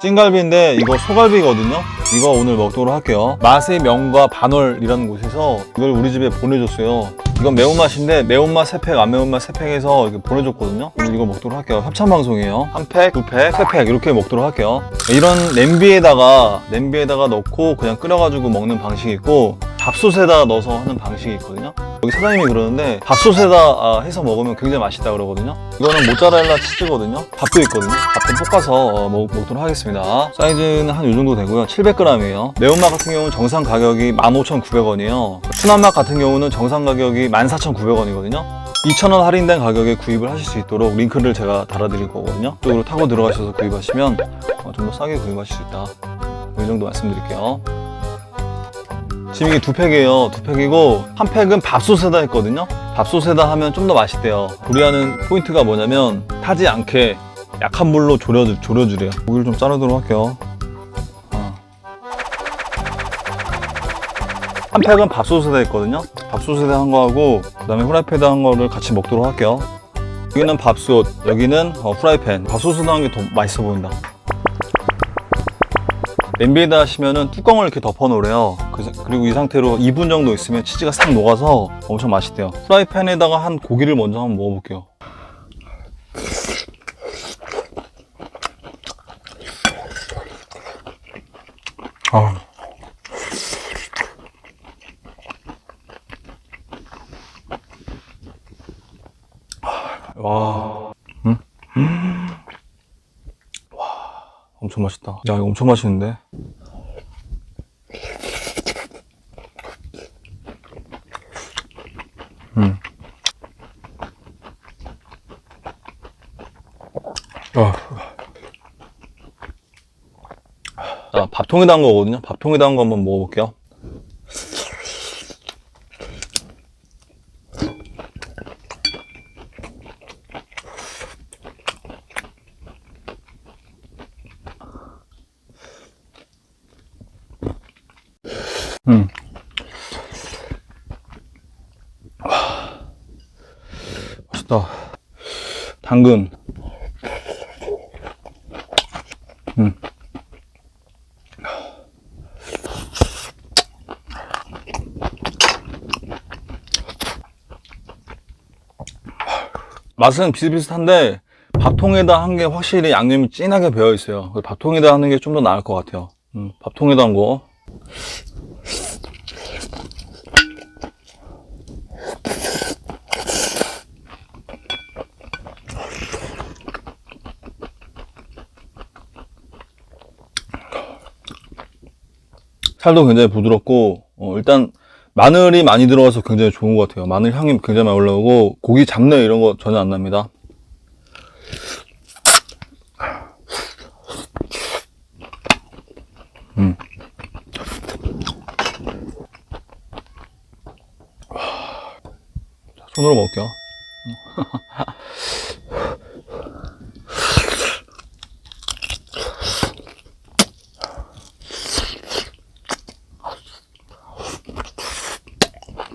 찐갈비인데 이거 소갈비거든요. 이거 오늘 먹도록 할게요. 맛의 명과 반월이라는 곳에서 이걸 우리 집에 보내줬어요. 이건 매운맛인데 매운맛 3팩, 안 매운맛 3팩에서 이렇게 보내줬거든요. 오늘 이거 먹도록 할게요. 협찬방송이에요. 한 팩, 두 팩, 세 팩 이렇게 먹도록 할게요. 이런 냄비에다가 냄비에다가 넣고 그냥 끓여가지고 먹는 방식이 있고 밥솥에다 넣어서 하는 방식이 있거든요. 여기 사장님이 그러는데 밥솥에다 아, 해서 먹으면 굉장히 맛있다 그러거든요. 이거는 모짜렐라 치즈거든요. 밥도 있거든요. 밥도 볶아서 어, 먹, 먹도록 하겠습니다. 사이즈는 한 이 정도 되고요. 700g이에요. 매운맛 같은 경우는 정상 가격이 15,900원이에요. 순한 맛 같은 경우는 정상 가격이 14,900원이거든요. 2,000원 할인된 가격에 구입을 하실 수 있도록 링크를 제가 달아드릴 거거든요. 이쪽으로 타고 들어가셔서 구입하시면 어, 좀더 싸게 구입하실 수 있다. 이 정도 말씀드릴게요. 지금 이게 두 팩이에요. 두 팩이고 한 팩은 밥솥에다 했거든요. 밥솥에다 하면 좀 더 맛있대요. 우리하는 포인트가 뭐냐면 타지 않게 약한 물로 졸여 졸여주래요. 고기를 좀 자르도록 할게요. 어. 한 팩은 밥솥에다 했거든요. 밥솥에다 한 거하고 그 다음에 후라이팬에다 한 거를 같이 먹도록 할게요. 여기는 밥솥, 여기는 어, 후라이팬. 밥솥에다 한 게 더 맛있어 보인다. 냄비에다 하시면은 뚜껑을 이렇게 덮어 놓으래요. 그리고 이 상태로 2분 정도 있으면 치즈가 싹 녹아서 엄청 맛있대요. 프라이팬에다가 한 고기를 먼저 한번 먹어볼게요. 아. 와. 음? 엄청 맛있다. 야, 이거 엄청 맛있는데? 음. 아. 자, 밥통에다 한 거거든요. 밥통에다 한거 한번 먹어볼게요. 음. 맛있다. 당근. 음. 맛은 비슷비슷한데 밥통에다 한 게 확실히 양념이 진하게 배어 있어요. 밥통에다 하는 게 좀 더 나을 것 같아요. 음, 밥통에다 한 거. 살도 굉장히 부드럽고 어, 일단 마늘이 많이 들어가서 굉장히 좋은 것 같아요. 마늘 향이 굉장히 많이 올라오고 고기 잡내 이런 거 전혀 안 납니다. 음. 자, 손으로 먹을게요.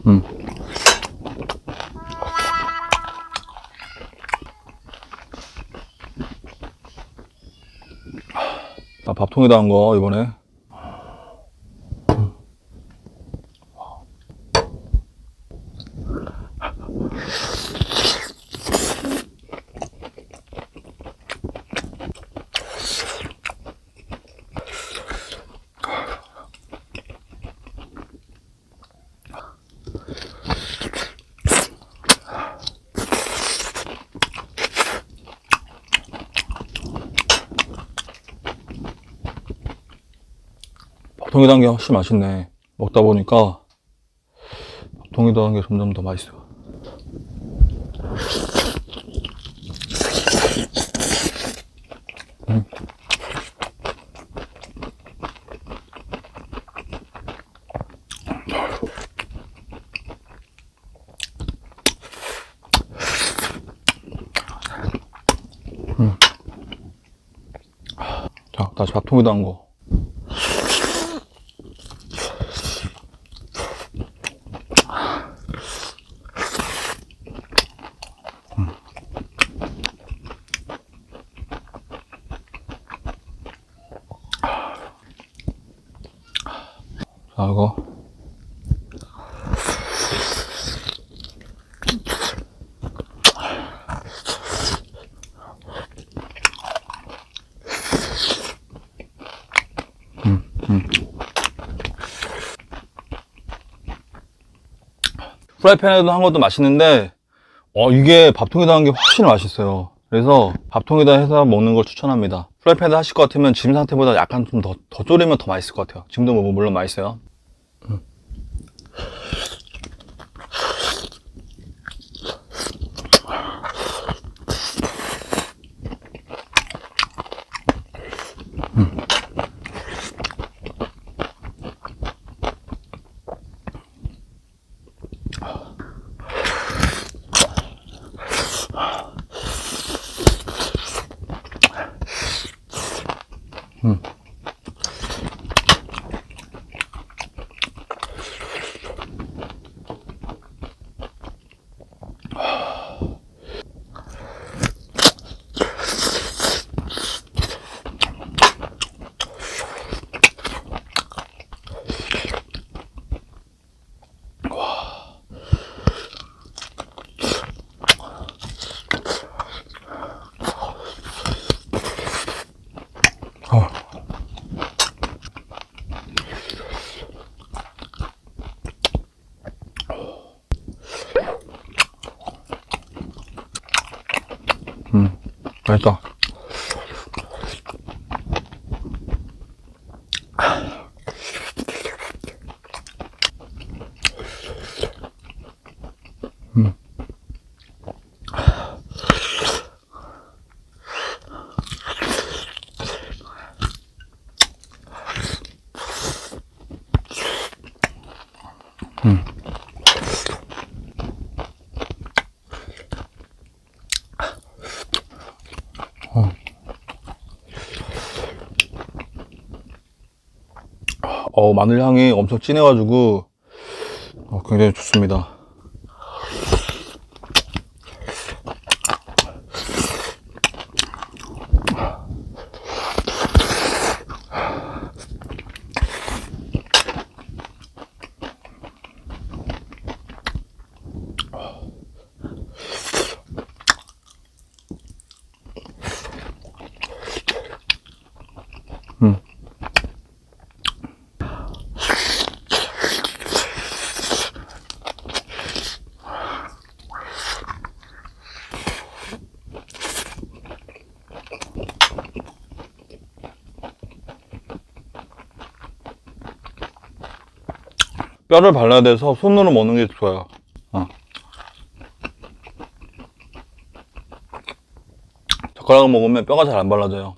음. 아, 밥통에다 한 거, 이번에. 한게 훨씬 맛있네. 먹다 보니까 한게 점점 더 맛있어. 음. 음. 자, 다시 밥통에다 한 거. 자, 이거. 프라이팬에도 한 것도 맛있는데 어 이게 밥통에다 한 게 훨씬 맛있어요. 그래서 밥통에다 해서 먹는 걸 추천합니다. 프라이팬에다 하실 것 같으면 지금 상태보다 약간 좀 더 더 졸이면 더 맛있을 것 같아요. 지금도 뭐 물론 맛있어요 음. 맛있다 어, 마늘 향이 엄청 진해가지고 어, 굉장히 좋습니다. 뼈를 발라야 돼서 손으로 먹는 게 좋아요. 어. 젓가락으로 먹으면 뼈가 잘 안 발라져요.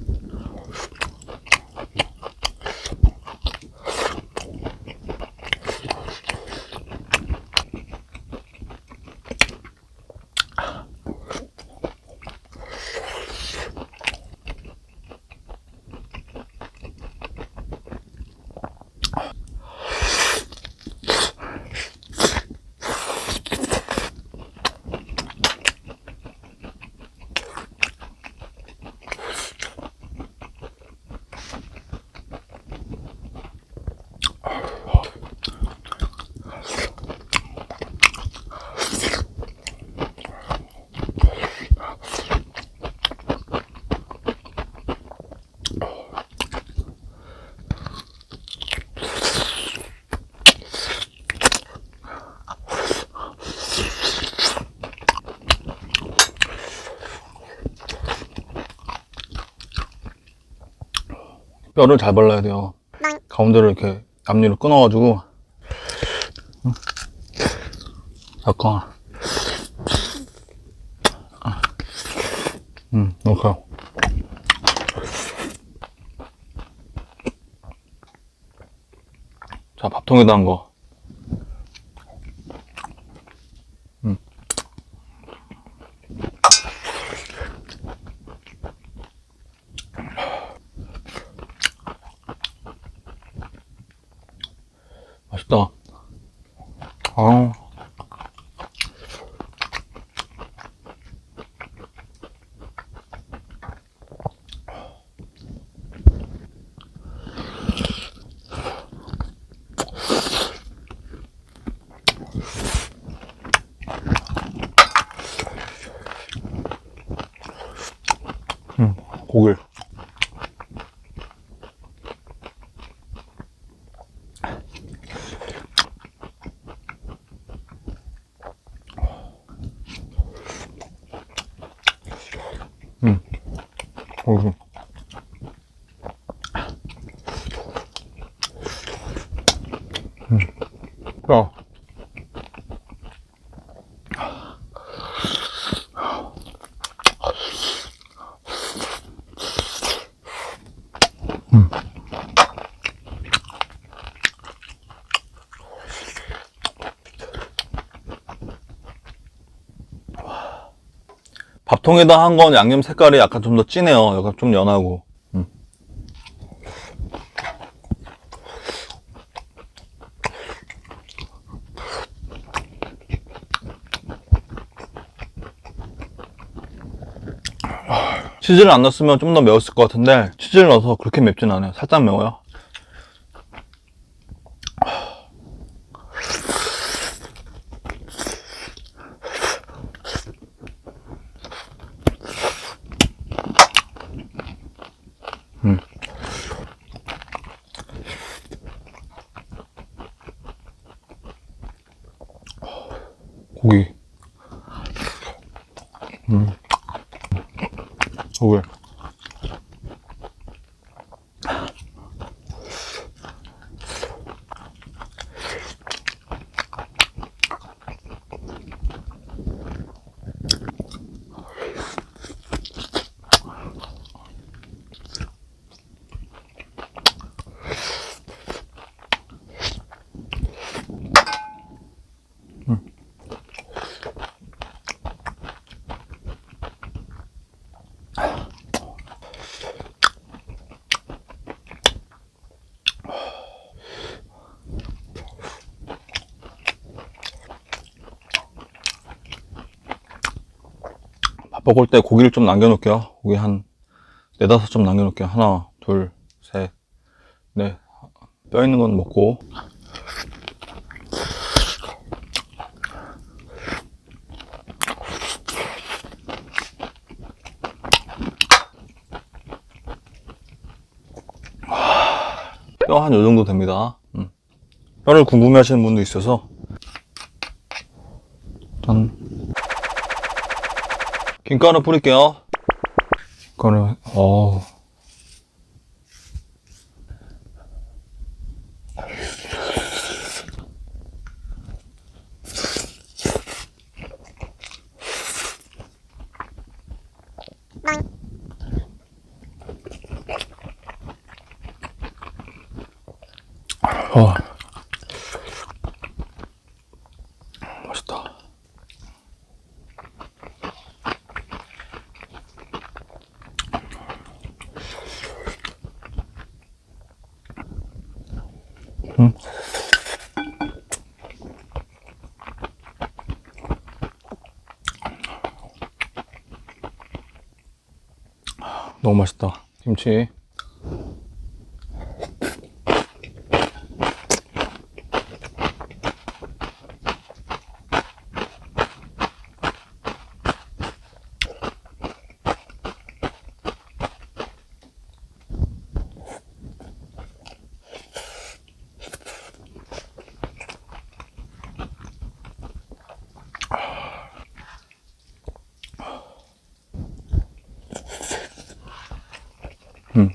뼈를 잘 발라야 돼요. 가운데를 이렇게 앞니로 끊어가지고 응? 약간 음, 이렇게 자 밥통에다 한 거. Oh. 아. 야. 밥통에다 한 건 양념 색깔이 약간 좀 더 진해요. 약간 좀 연하고. 치즈를 안 넣었으면 좀 더 매웠을 것 같은데 치즈를 넣어서 그렇게 맵진 않아요. 살짝 매워요. 먹을 때 고기를 좀 남겨놓을게요. 고기 한 네다섯 점 남겨놓을게요. 하나, 둘, 셋, 넷. 뼈 있는 건 먹고. 뼈 한 요 정도 됩니다. 음. 뼈를 궁금해 하시는 분도 있어서. 김가루 뿌릴게요. 김가루, 어 너무 맛있다. 김치. 음.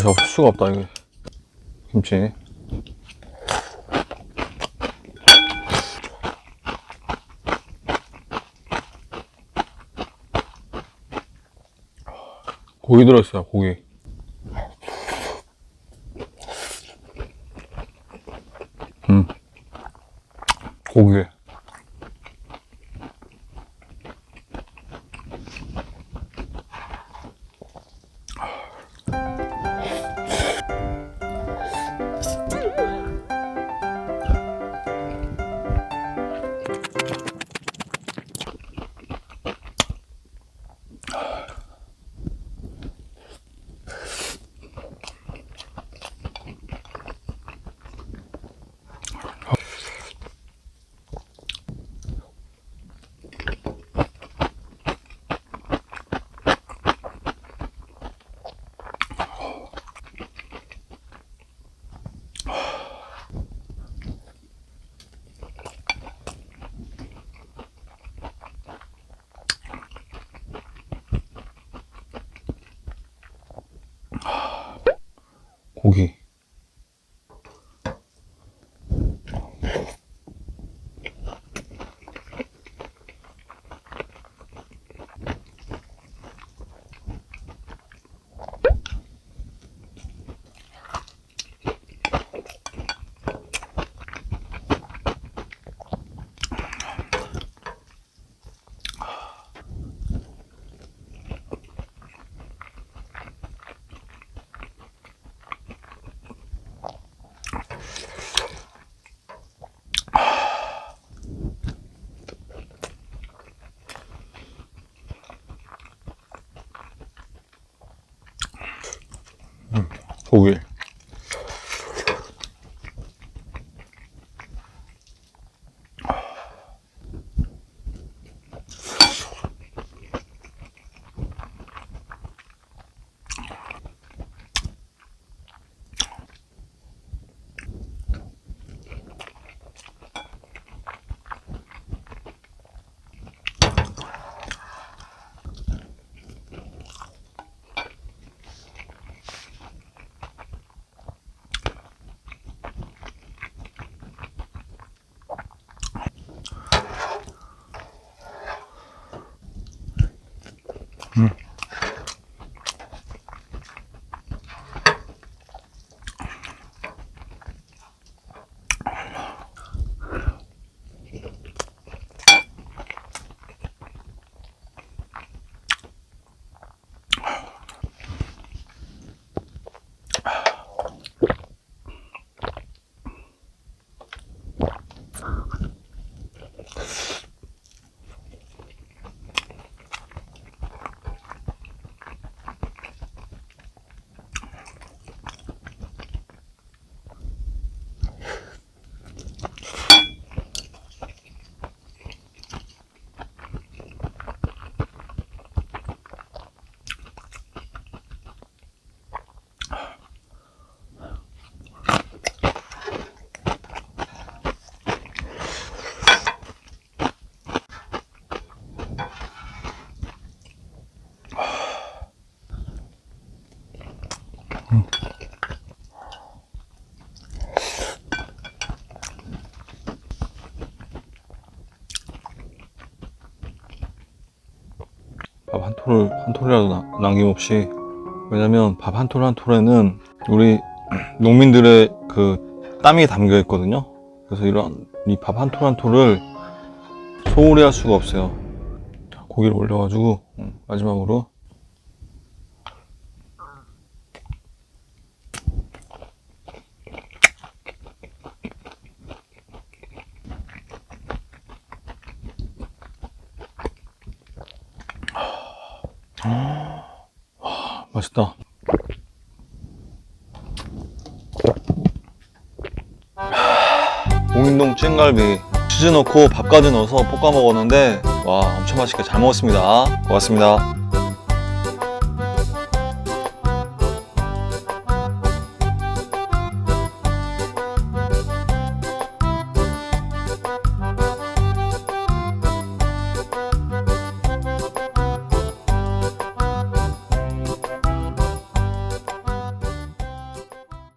맛이 없을 수가 없다 이게 김치. 고기 들어있어요 고기 고기. Mm. 밥 한 톨을 한 톨이라도 나- 남김없이 왜냐면 밥 한 톨 한 톨에는 우리 농민들의 그 땀이 담겨 있거든요. 그래서 이런 이 밥 한 톨 한 톨을 소홀히 할 수가 없어요. 자, 고기를 올려가지고 음, 마지막으로 맛있다. 공인동 찐갈비 치즈 넣고 밥까지 넣어서 볶아 먹었는데 와 엄청 맛있게 잘 먹었습니다. 고맙습니다.